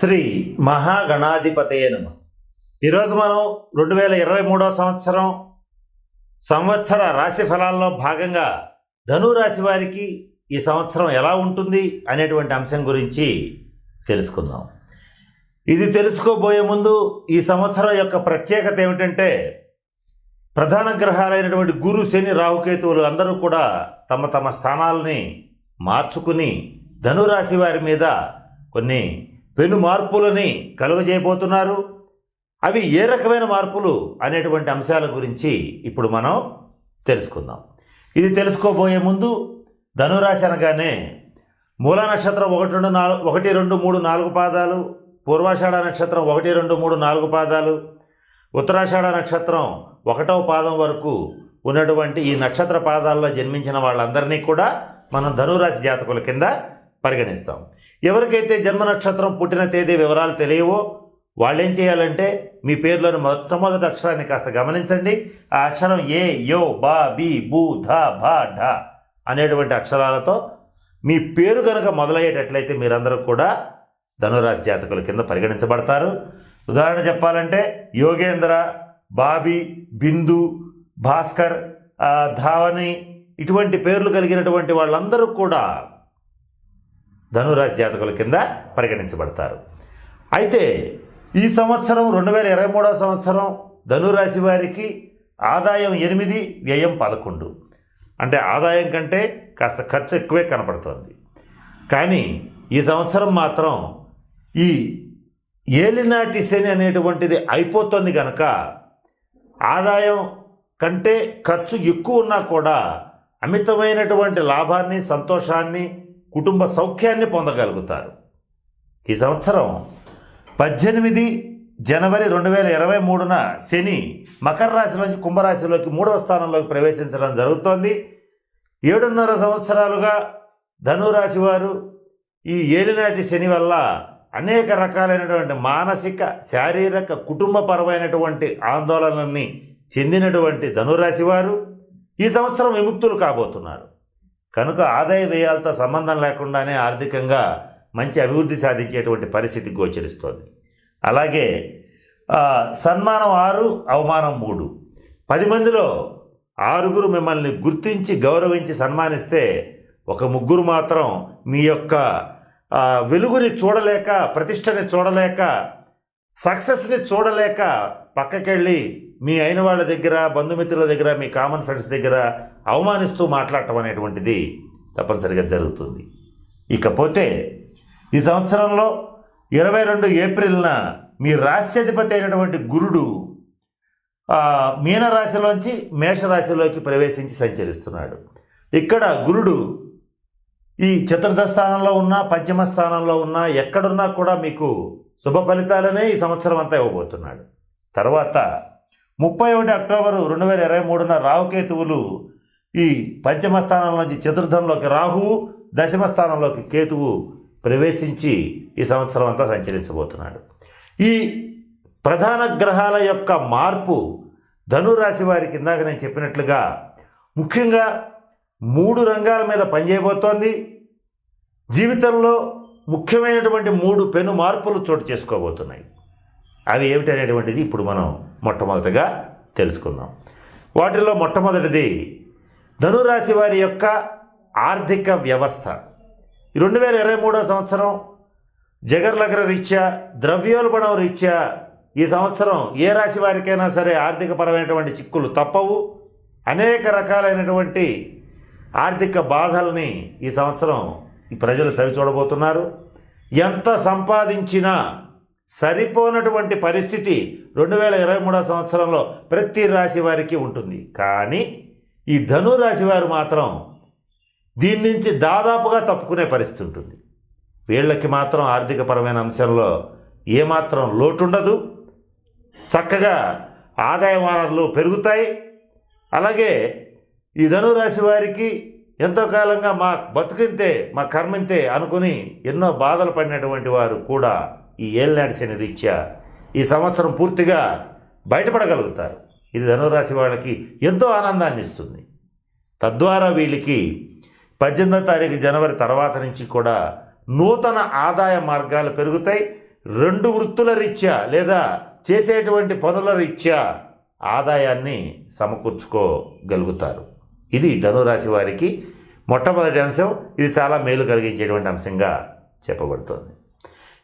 శ్రీ మహాగణాధిపతయ నమ. ఈరోజు మనం రెండు వేల ఇరవై మూడో సంవత్సరం సంవత్సర రాశి ఫలాల్లో భాగంగా ధను రాశి వారికి ఈ సంవత్సరం ఎలా ఉంటుంది అనేటువంటి అంశం గురించి తెలుసుకుందాం. ఇది తెలుసుకోబోయే ముందు ఈ సంవత్సరం యొక్క ప్రత్యేకత ఏమిటంటే ప్రధాన గ్రహాలైనటువంటి గురు శని రాహుకేతువులు అందరూ కూడా తమ తమ స్థానాలని మార్చుకుని ధనురాశి వారి మీద కొన్ని పెను మార్పులని కలుగజేయబోతున్నారు. అవి ఏ రకమైన మార్పులు అనేటువంటి అంశాల గురించి ఇప్పుడు మనం తెలుసుకుందాం. ఇది తెలుసుకోబోయే ముందు ధనురాశి అనగానే మూల నక్షత్రం ఒకటి రెండు నాలుగు ఒకటి రెండు మూడు నాలుగు పాదాలు పూర్వాషాఢ నక్షత్రం ఒకటి రెండు మూడు నాలుగు పాదాలు ఉత్తరాషాఢ నక్షత్రం ఒకటవ పాదం వరకు ఉన్నటువంటి ఈ నక్షత్ర పాదాల్లో జన్మించిన వాళ్ళందరినీ కూడా మనం ధనురాశి జాతకుల కింద పరిగణిస్తాం. ఎవరికైతే జన్మ నక్షత్రం పుట్టిన తేదీ వివరాలు తెలియవో వాళ్ళు ఏం చేయాలంటే మీ పేర్లోని మొట్టమొదటి అక్షరాన్ని కాస్త గమనించండి. ఆ అక్షరం ఏ యో బా బి బూ ధ భ ఢ అనేటువంటి అక్షరాలతో మీ పేరు కనుక మొదలయ్యేటట్లయితే మీరందరూ కూడా ధనురాశి జాతకుల కింద పరిగణించబడతారు. ఉదాహరణ చెప్పాలంటే యోగేంద్ర బాబి బిందు భాస్కర్ ధావని ఇటువంటి పేర్లు కలిగినటువంటి వాళ్ళందరూ కూడా ధనురాశి జాతకుల కింద పరిగణించబడతారు. అయితే ఈ సంవత్సరం రెండు వేల ఇరవై మూడవ సంవత్సరం ధనురాశి వారికి ఆదాయం ఎనిమిది వ్యయం పదకొండు. అంటే ఆదాయం కంటే కాస్త ఖర్చు ఎక్కువే కనపడుతోంది. కానీ ఈ సంవత్సరం మాత్రం ఈ ఏలినాటి శని అనేటువంటిది అయిపోతుంది కనుక ఆదాయం కంటే ఖర్చు ఎక్కువ ఉన్నా కూడా అమితమైనటువంటి లాభాన్ని సంతోషాన్ని కుటుంబ సౌఖ్యాన్ని పొందగలుగుతారు. ఈ సంవత్సరం పద్దెనిమిది జనవరి రెండు వేల ఇరవై మూడున శని మకర రాశిలోంచి కుంభరాశిలోకి మూడవ స్థానంలోకి ప్రవేశించడం జరుగుతోంది. ఏడున్నర సంవత్సరాలుగా ధనురాశి వారు ఈ ఏలినాటి శని వల్ల అనేక రకాలైనటువంటి మానసిక శారీరక కుటుంబపరమైనటువంటి ఆందోళనల్ని చెందినటువంటి ధనురాశి వారు ఈ సంవత్సరం విముక్తులు కాబోతున్నారు. కనుక ఆదాయ వ్యయాలతో సంబంధం లేకుండానే ఆర్థికంగా మంచి అభివృద్ధి సాధించేటువంటి పరిస్థితి గోచరిస్తోంది. అలాగే సన్మానం ఆరు అవమానం మూడు. పది మందిలో ఆరుగురు మిమ్మల్ని గుర్తించి గౌరవించి సన్మానిస్తే ఒక ముగ్గురు మాత్రం మీ యొక్క వెలుగుని చూడలేక ప్రతిష్టని చూడలేక సక్సెస్ని చూడలేక పక్కకెళ్ళి మీ అయిన వాళ్ళ దగ్గర బంధుమిత్రుల దగ్గర మీ కామన్ ఫ్రెండ్స్ దగ్గర అవమానిస్తూ మాట్లాడటం అనేటువంటిది తప్పనిసరిగా జరుగుతుంది. ఇకపోతే ఈ సంవత్సరంలో ఇరవై రెండు ఏప్రిల్న మీ రాశ్యాధిపతి అయినటువంటి గురుడు మీనరాశిలోంచి మేషరాశిలోకి ప్రవేశించి సంచరిస్తున్నాడు. ఇక్కడ గురుడు ఈ చతుర్థ స్థానంలో ఉన్నా పంచమ స్థానంలో ఉన్నా ఎక్కడున్నా కూడా మీకు శుభ ఫలితాలనే ఈ సంవత్సరం అంతా ఇవ్వబోతున్నాడు. తర్వాత ముప్పై ఒకటి అక్టోబర్ రెండు వేల ఇరవై మూడున రాహుకేతువులు ఈ పంచమ స్థానం నుంచి చతుర్థంలోకి రాహువు దశమ స్థానంలోకి కేతువు ప్రవేశించి ఈ సంవత్సరం అంతా సంచరించబోతున్నాడు. ఈ ప్రధాన గ్రహాల యొక్క మార్పు ధనురాశి వారికి ఇందాక నేను చెప్పినట్లుగా ముఖ్యంగా మూడు రంగాల మీద పనిచేయబోతోంది. జీవితంలో ముఖ్యమైనటువంటి మూడు పెను మార్పులు చోటు చేసుకోబోతున్నాయి. అవి ఏమిటి అనేటువంటిది ఇప్పుడు మనం మొట్టమొదటిగా తెలుసుకుందాం. వాటిలో మొట్టమొదటిది ధనురాశి వారి యొక్క ఆర్థిక వ్యవస్థ. రెండు వేల ఇరవై మూడో సంవత్సరం జగర్లగ్ర రీత్యా ద్రవ్యోల్బణం రీత్యా ఈ సంవత్సరం ఏ రాశి వారికైనా సరే ఆర్థికపరమైనటువంటి చిక్కులు తప్పవు. అనేక రకాలైనటువంటి ఆర్థిక బాధల్ని ఈ సంవత్సరం ఈ ప్రజలు చవి చూడబోతున్నారు ఎంత సంపాదించినా సరిపోనటువంటి పరిస్థితి రెండు వేల ఇరవై మూడో సంవత్సరంలో ప్రతి రాశి వారికి ఉంటుంది. కానీ ఈ ధను రాశి వారు మాత్రం దీని నుంచి దాదాపుగా తప్పుకునే పరిస్థితి ఉంటుంది. వీళ్ళకి మాత్రం ఆర్థికపరమైన అంశంలో ఏమాత్రం లోటు ఉండదు చక్కగా ఆదాయ వనరులు పెరుగుతాయి. అలాగే ఈ ధనురాశి వారికి ఎంతో కాలంగా మా బతుకింతే మా కర్మింతే అనుకుని ఎన్నో బాధలు పడినటువంటి వారు కూడా ఈ ఏళ్ళనాటి శని రీత్యా ఈ సంవత్సరం పూర్తిగా బయటపడగలుగుతారు. ఇది ధనురాశి వాళ్ళకి ఎంతో ఆనందాన్ని ఇస్తుంది తద్వారా వీళ్ళకి పద్దెనిమిదో తారీఖు జనవరి తర్వాత నుంచి కూడా నూతన ఆదాయ మార్గాలు పెరుగుతాయి. రెండు వృత్తుల రీత్యా లేదా చేసేటువంటి పనుల రీత్యా ఆదాయాన్ని సమకూర్చుకోగలుగుతారు. ఇది ధనురాశి వారికి మొట్టమొదటి అంశం. ఇది చాలా మేలు కలిగించేటువంటి అంశంగా చెప్పబడుతోంది.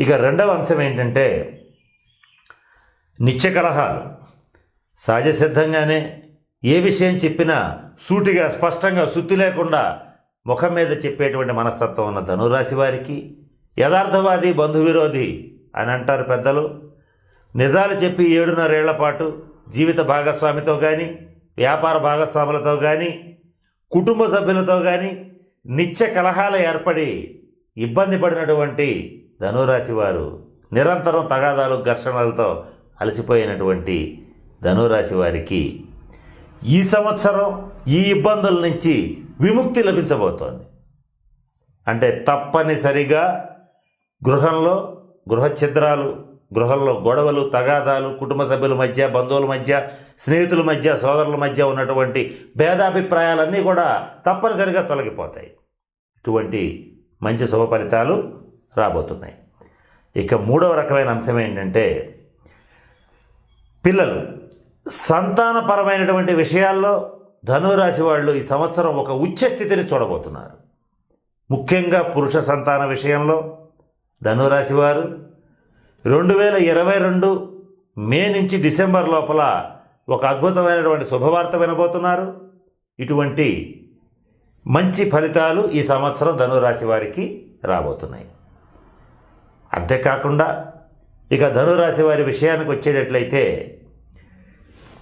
ఇక రెండవ అంశం ఏంటంటే నిత్య కలహాలు. సహజ సిద్ధంగానే ఏ విషయం చెప్పినా సూటిగా స్పష్టంగా శుద్ధి లేకుండా ముఖం మీద చెప్పేటువంటి మనస్తత్వం ఉన్న ధనురాశి వారికి యథార్థవాది బంధు విరోధి అని అంటారు పెద్దలు. నిజాలు చెప్పి ఏడున్నరేళ్ళ పాటు జీవిత భాగస్వామితో కానీ వ్యాపార భాగస్వాములతో కానీ కుటుంబ సభ్యులతో కానీ నిత్య కలహాలు ఏర్పడి ఇబ్బంది పడినటువంటి ధనురాశి వారు నిరంతరం తగాదాలు ఘర్షణలతో అలసిపోయినటువంటి ధనురాశి వారికి ఈ సంవత్సరం ఈ ఇబ్బందుల నుంచి విముక్తి లభించబోతోంది. అంటే తప్పనిసరిగా గృహంలో గృహ ఛిద్రాలు గృహంలో గొడవలు తగాదాలు కుటుంబ సభ్యుల మధ్య బంధువుల మధ్య స్నేహితుల మధ్య సోదరుల మధ్య ఉన్నటువంటి భేదాభిప్రాయాలన్నీ కూడా తప్పనిసరిగా తొలగిపోతాయి. ఇటువంటి మంచి శుభ ఫలితాలు రాబోతున్నాయి. ఇక మూడవ రకమైన అంశం ఏంటంటే పిల్లలు సంతానపరమైనటువంటి విషయాల్లో ధనురాశి వాళ్ళు ఈ సంవత్సరం ఒక ఉచ్చ స్థితిని చూడబోతున్నారు. ముఖ్యంగా పురుష సంతాన విషయంలో ధనురాశి వారు రెండు వేల ఇరవై రెండు మే నుంచి డిసెంబర్ లోపల ఒక అద్భుతమైనటువంటి శుభవార్త వినబోతున్నారు. ఇటువంటి మంచి ఫలితాలు ఈ సంవత్సరం ధనురాశి వారికి రాబోతున్నాయి. అంతేకాకుండా ఇక ధనురాశి వారి విషయానికి వచ్చేటట్లయితే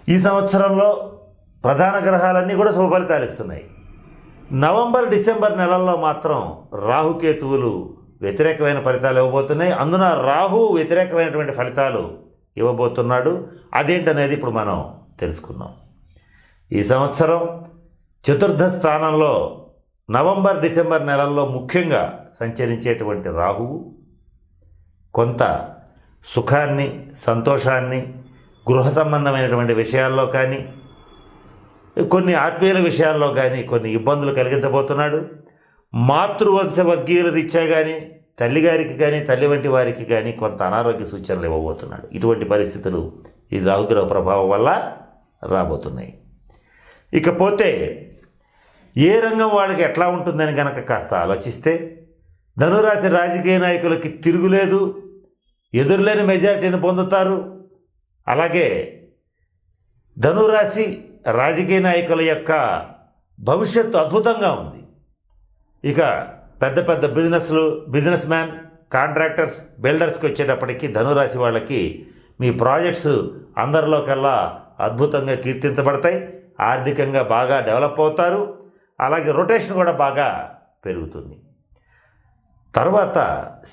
ఈ సంవత్సరంలో ప్రధాన గ్రహాలన్నీ కూడా శుభఫలితాలు ఇస్తున్నాయి. నవంబర్ డిసెంబర్ నెలల్లో మాత్రం రాహుకేతువులు వ్యతిరేకమైన ఫలితాలు ఇవ్వబోతున్నాయి. అందున రాహు వ్యతిరేకమైనటువంటి ఫలితాలు ఇవ్వబోతున్నాడు. అదేంటనేది ఇప్పుడు మనం తెలుసుకుందాం. ఈ సంవత్సరం చతుర్థ స్థానంలో నవంబర్ డిసెంబర్ నెలల్లో ముఖ్యంగా సంచరించేటువంటి రాహువు కొంత సుఖాన్ని సంతోషాన్ని గృహ సంబంధమైనటువంటి విషయాల్లో కానీ కొన్ని ఆత్మీయుల విషయాల్లో కానీ కొన్ని ఇబ్బందులు కలిగించబోతున్నాడు. మాతృవంశ వర్గీయుల రీత్యా కానీ తల్లిగారికి కానీ తల్లి వంటి వారికి కానీ కొంత అనారోగ్య సూచనలు ఇవ్వబోతున్నాడు. ఇటువంటి పరిస్థితులు ఈ రాహుగ్రహ ప్రభావం వల్ల రాబోతున్నాయి. ఇకపోతే ఏ రంగం వాళ్ళకి ఎట్లా ఉంటుందని కనుక కాస్త ఆలోచిస్తే ధనురాశి రాజకీయ నాయకులకి తిరుగులేదు ఎదురులేని మెజారిటీని పొందుతారు. అలాగే ధనురాశి రాజకీయ నాయకుల యొక్క భవిష్యత్తు అద్భుతంగా ఉంది. ఇక పెద్ద పెద్ద బిజినెస్లు బిజినెస్ మ్యాన్ కాంట్రాక్టర్స్ బిల్డర్స్కి వచ్చేటప్పటికి ధనురాశి వాళ్ళకి మీ ప్రాజెక్ట్స్ అందరిలోకెల్లా అద్భుతంగా కీర్తించబడతాయి. ఆర్థికంగా బాగా డెవలప్ అవుతారు. అలాగే రొటేషన్ కూడా బాగా పెరుగుతుంది. తర్వాత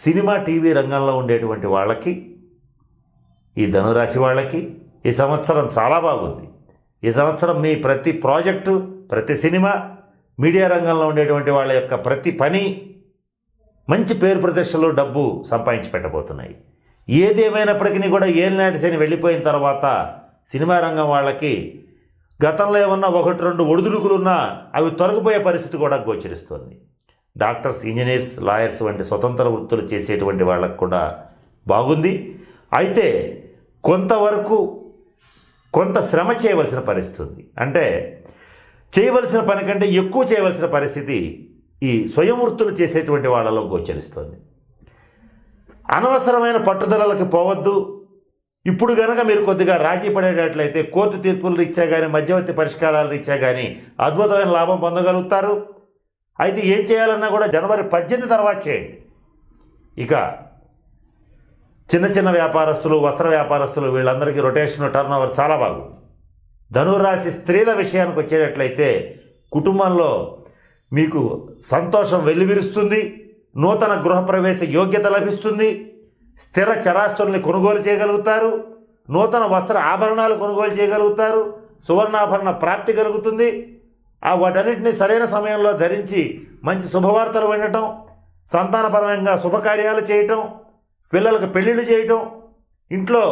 సినిమా టీవీ రంగంలో ఉండేటువంటి వాళ్ళకి ఈ ధనురాశి వాళ్ళకి ఈ సంవత్సరం చాలా బాగుంది. ఈ సంవత్సరం మీ ప్రతి ప్రాజెక్టు ప్రతి సినిమా మీడియా రంగంలో ఉండేటువంటి వాళ్ళ యొక్క ప్రతి పని మంచి పేరు ప్రతిష్టలు డబ్బు సంపాదించి పెట్టబోతున్నాయి. ఏదేమైనప్పటికీ కూడా ఏలినాటి శని వెళ్ళిపోయిన తర్వాత సినిమా రంగం వాళ్ళకి గతంలో ఏమన్నా ఒకటి రెండు ఒడిదుడుకులున్నా అవి తొలగిపోయే పరిస్థితి కూడా గోచరిస్తుంది. డాక్టర్స్ ఇంజనీర్స్ లాయర్స్ వంటి స్వతంత్ర వృత్తులు చేసేటువంటి వాళ్ళకు కూడా బాగుంది. అయితే కొంతవరకు కొంత శ్రమ చేయవలసిన పరిస్థితి అంటే చేయవలసిన పని కంటే ఎక్కువ చేయవలసిన పరిస్థితి ఈ స్వయం వృత్తులు చేసేటువంటి వాళ్ళలో గోచరిస్తుంది. అనవసరమైన పట్టుదలలకు పోవద్దు. ఇప్పుడు కనుక మీరు కొద్దిగా రాజీ పడేటట్లయితే కోర్టు తీర్పులు రీత్యా కానీ మధ్యవర్తి పరిష్కారాలు రీత్యా కానీ అద్భుతమైన లాభం పొందగలుగుతారు. అయితే ఏం చేయాలన్నా కూడా జనవరి పద్దెనిమిది తర్వాత చేయండి. ఇక చిన్న చిన్న వ్యాపారస్తులు వస్త్ర వ్యాపారస్తులు వీళ్ళందరికీ రొటేషన్ టర్న్ ఓవర్ చాలా బాగుంది. ధనురాశి స్త్రీల విషయానికి వచ్చేటట్లయితే కుటుంబంలో మీకు సంతోషం వెల్లివిరుస్తుంది నూతన గృహప్రవేశ యోగ్యత లభిస్తుంది స్థిర చరాస్తుల్ని కొనుగోలు చేయగలుగుతారు నూతన వస్త్ర ఆభరణాలు కొనుగోలు చేయగలుగుతారు సువర్ణాభరణ ప్రాప్తి కలుగుతుంది. ఆ వాటన్నిటిని సరైన సమయంలో ధరించి మంచి శుభవార్తలు వినటం సంతానపరంగా శుభకార్యాలు చేయటం పిల్లలకు పెళ్ళిళ్ళు చేయటం ఇంట్లో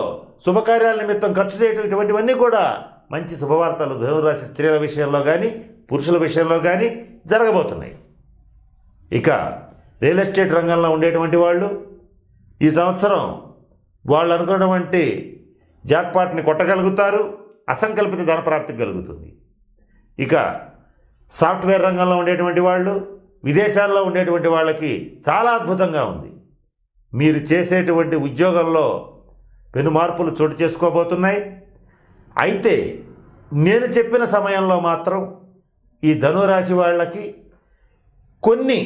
శుభకార్యాల నిమిత్తం ఖర్చు చేయటం ఇటువంటివన్నీ కూడా మంచి శుభవార్తలు ధనురాశి స్త్రీల విషయంలో కానీ పురుషుల విషయంలో కానీ జరగబోతున్నాయి. ఇక రియల్ ఎస్టేట్ రంగంలో ఉండేటువంటి వాళ్ళు ఈ సంవత్సరం వాళ్ళు అనుకున్నటువంటి జాక్పాట్ని కొట్టగలుగుతారు అసంకల్పిత ధనప్రాప్తి కలుగుతుంది. ఇక సాఫ్ట్వేర్ రంగంలో ఉండేటువంటి వాళ్ళు విదేశాల్లో ఉండేటువంటి వాళ్ళకి చాలా అద్భుతంగా ఉంది. మీరు చేసేటువంటి ఉద్యోగంలో పెను మార్పులు చోటు చేసుకోబోతున్నాయి. అయితే నేను చెప్పిన సమయంలో మాత్రం ఈ ధనురాశి వాళ్ళకి కొన్ని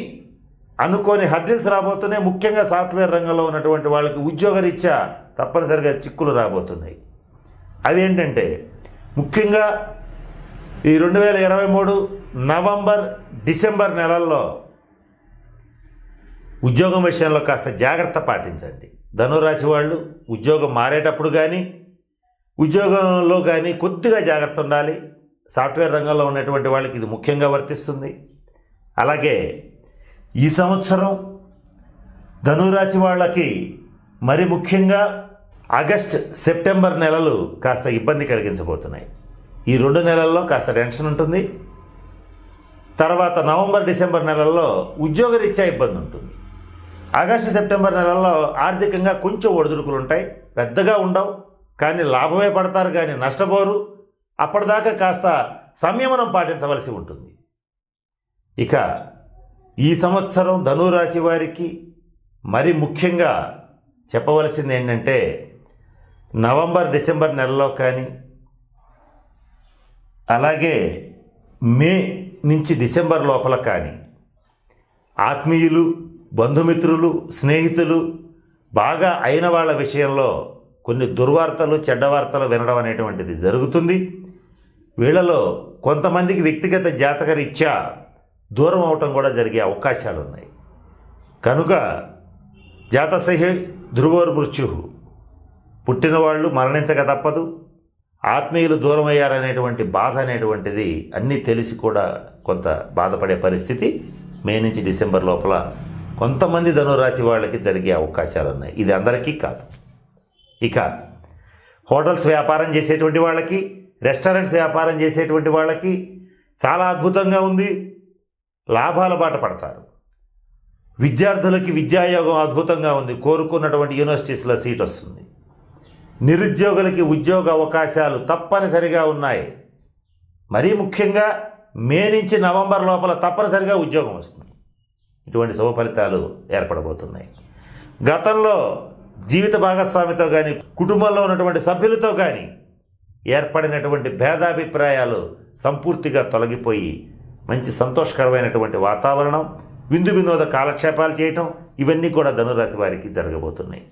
అనుకోని హర్డిల్స్ రాబోతున్నాయి. ముఖ్యంగా సాఫ్ట్వేర్ రంగంలో ఉన్నటువంటి వాళ్ళకి ఉద్యోగరీత్యా తప్పనిసరిగా చిక్కులు రాబోతున్నాయి. అవి ఏంటంటే ముఖ్యంగా ఈ రెండు వేల ఇరవై మూడు నవంబర్ డిసెంబర్ నెలల్లో ఉద్యోగం విషయంలో కాస్త జాగ్రత్త పాటించండి. ధనురాశి వాళ్ళు ఉద్యోగం మారేటప్పుడు కానీ ఉద్యోగంలో కానీ కొద్దిగా జాగ్రత్త ఉండాలి. సాఫ్ట్వేర్ రంగంలో ఉన్నటువంటి వాళ్ళకి ఇది ముఖ్యంగా వర్తిస్తుంది. అలాగే ఈ సంవత్సరం ధనురాశి వాళ్ళకి మరి ముఖ్యంగా ఆగస్ట్ సెప్టెంబర్ నెలలు కాస్త ఇబ్బంది కలిగించబోతున్నాయి. ఈ రెండు నెలల్లో కాస్త టెన్షన్ ఉంటుంది. తర్వాత నవంబర్ డిసెంబర్ నెలల్లో ఉద్యోగరీత్యా ఇబ్బంది ఉంటుంది. ఆగస్టు సెప్టెంబర్ నెలల్లో ఆర్థికంగా కొంచెం ఒడిదుడుకులు ఉంటాయి. పెద్దగా ఉండవు. కానీ లాభమే పడతారు కానీ నష్టపోరు. అప్పటిదాకా కాస్త సంయమనం పాటించవలసి ఉంటుంది. ఇక ఈ సంవత్సరం ధనురాశి వారికి మరి ముఖ్యంగా చెప్పవలసింది ఏంటంటే నవంబర్ డిసెంబర్ నెలలో కానీ అలాగే మే నుంచి డిసెంబర్ లోపల కానీ ఆత్మీయులు బంధుమిత్రులు స్నేహితులు బాగా అయిన వాళ్ళ విషయంలో కొన్ని దుర్వార్తలు చెడ్డవార్తలు వినడం అనేటువంటిది జరుగుతుంది. వీళ్ళలో కొంతమందికి వ్యక్తిగత జాతకరీత్యా దూరం అవటం కూడా జరిగే అవకాశాలు ఉన్నాయి కనుక జాతసహి ధ్రువోర్ మృత్యు పుట్టినవాళ్ళు మరణించక తప్పదు. ఆత్మీయులు దూరం అయ్యారనేటువంటి బాధ అనేటువంటిది అన్నీ తెలిసి కూడా కొంత బాధపడే పరిస్థితి మే నుంచి డిసెంబర్ లోపల కొంతమంది ధనురాశి వాళ్ళకి జరిగే అవకాశాలు ఉన్నాయి. ఇది అందరికీ కాదు. ఇక హోటల్స్ వ్యాపారం చేసేటువంటి వాళ్ళకి రెస్టారెంట్స్ వ్యాపారం చేసేటువంటి వాళ్ళకి చాలా అద్భుతంగా ఉంది. లాభాల బాట పడతారు. విద్యార్థులకి విద్యాయోగం అద్భుతంగా ఉంది. కోరుకున్నటువంటి యూనివర్సిటీస్లో సీట్ వస్తుంది. నిరుద్యోగులకి ఉద్యోగ అవకాశాలు తప్పనిసరిగా ఉన్నాయి. మరీ ముఖ్యంగా మే నుంచి నవంబర్ లోపల తప్పనిసరిగా ఉద్యోగం వస్తుంది. ఇటువంటి శుభ ఫలితాలు ఏర్పడబోతున్నాయి. గతంలో జీవిత భాగస్వామితో కానీ కుటుంబంలో ఉన్నటువంటి సభ్యులతో కానీ ఏర్పడినటువంటి భేదాభిప్రాయాలు సంపూర్తిగా తొలగిపోయి మంచి సంతోషకరమైనటువంటి వాతావరణం విందు వినోద కాలక్షేపాలు చేయటం ఇవన్నీ కూడా ధనురాశి వారికి జరగబోతున్నాయి.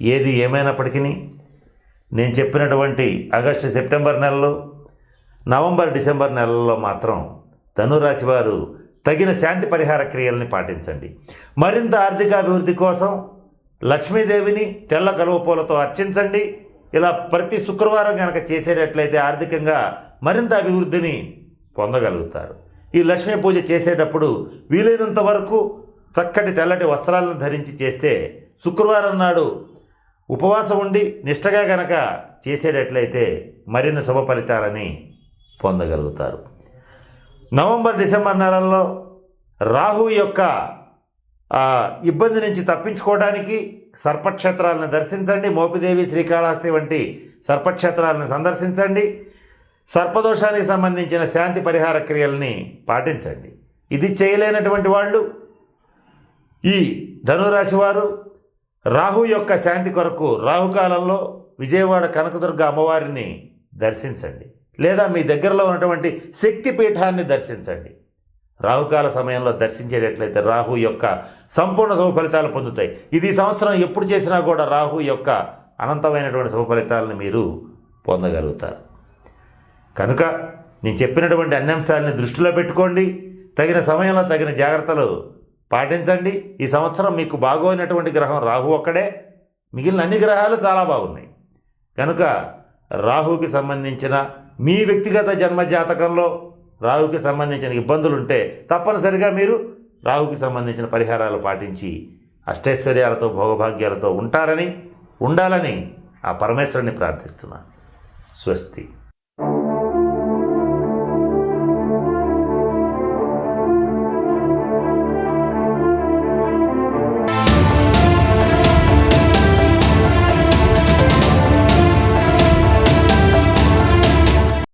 ఏది ఏమైనప్పటికీ నేను చెప్పినటువంటి ఆగస్టు సెప్టెంబర్ నెలలో నవంబర్ డిసెంబర్ నెలల్లో మాత్రం ధనురాశి వారు తగిన శాంతి పరిహార క్రియల్ని పాటించండి. మరింత ఆర్థిక అభివృద్ధి కోసం లక్ష్మీదేవిని తెల్ల కలువపూలతో అర్చించండి. ఇలా ప్రతి శుక్రవారం కనుక చేసేటట్లయితే ఆర్థికంగా మరింత అభివృద్ధిని పొందగలుగుతారు. ఈ లక్ష్మీ పూజ చేసేటప్పుడు వీలైనంత వరకు చక్కటి తెల్లటి వస్త్రాలను ధరించి చేస్తే శుక్రవారం నాడు ఉపవాసం ఉండి నిష్టగా గనక చేసేటట్లయితే మరిన్ని శుభ ఫలితాలని పొందగలుగుతారు. నవంబర్ డిసెంబర్ నెలల్లో రాహు యొక్క ఇబ్బంది నుంచి తప్పించుకోవడానికి సర్పక్షేత్రాలను దర్శించండి. మోపిదేవి శ్రీకాళహస్తి వంటి సర్పక్షేత్రాలను సందర్శించండి. సర్పదోషానికి సంబంధించిన శాంతి పరిహార క్రియల్ని పాటించండి. ఇది చేయలేనటువంటి వాళ్ళు ఈ ధనురాశి వారు రాహు యొక్క శాంతి కొరకు రాహుకాలంలో విజయవాడ కనకదుర్గ అమ్మవారిని దర్శించండి. లేదా మీ దగ్గరలో ఉన్నటువంటి శక్తి పీఠాన్ని దర్శించండి. రాహుకాల సమయంలో దర్శించేటట్లయితే రాహు యొక్క సంపూర్ణ శుభ ఫలితాలు పొందుతాయి. ఇది సంవత్సరం ఎప్పుడు చేసినా కూడా రాహు యొక్క అనంతమైనటువంటి శుభ ఫలితాలను మీరు పొందగలుగుతారు. కనుక నేను చెప్పినటువంటి అన్ని అంశాలని దృష్టిలో పెట్టుకోండి. తగిన సమయంలో తగిన జాగ్రత్తలు పాటించండి. ఈ సంవత్సరం మీకు బాగోనటువంటి గ్రహం రాహు ఒక్కడే. మిగిలిన అన్ని గ్రహాలు చాలా బాగున్నాయి. కనుక రాహుకి సంబంధించిన మీ వ్యక్తిగత జన్మ జాతకంలో రాహుకి సంబంధించిన ఇబ్బందులు ఉంటే తప్పనిసరిగా మీరు రాహుకి సంబంధించిన పరిహారాలు పాటించి అష్టైశ్వర్యాలతో భోగభాగ్యాలతో ఉంటారని ఉండాలని ఆ పరమేశ్వరుని ప్రార్థిస్తున్నాను. స్వస్తి.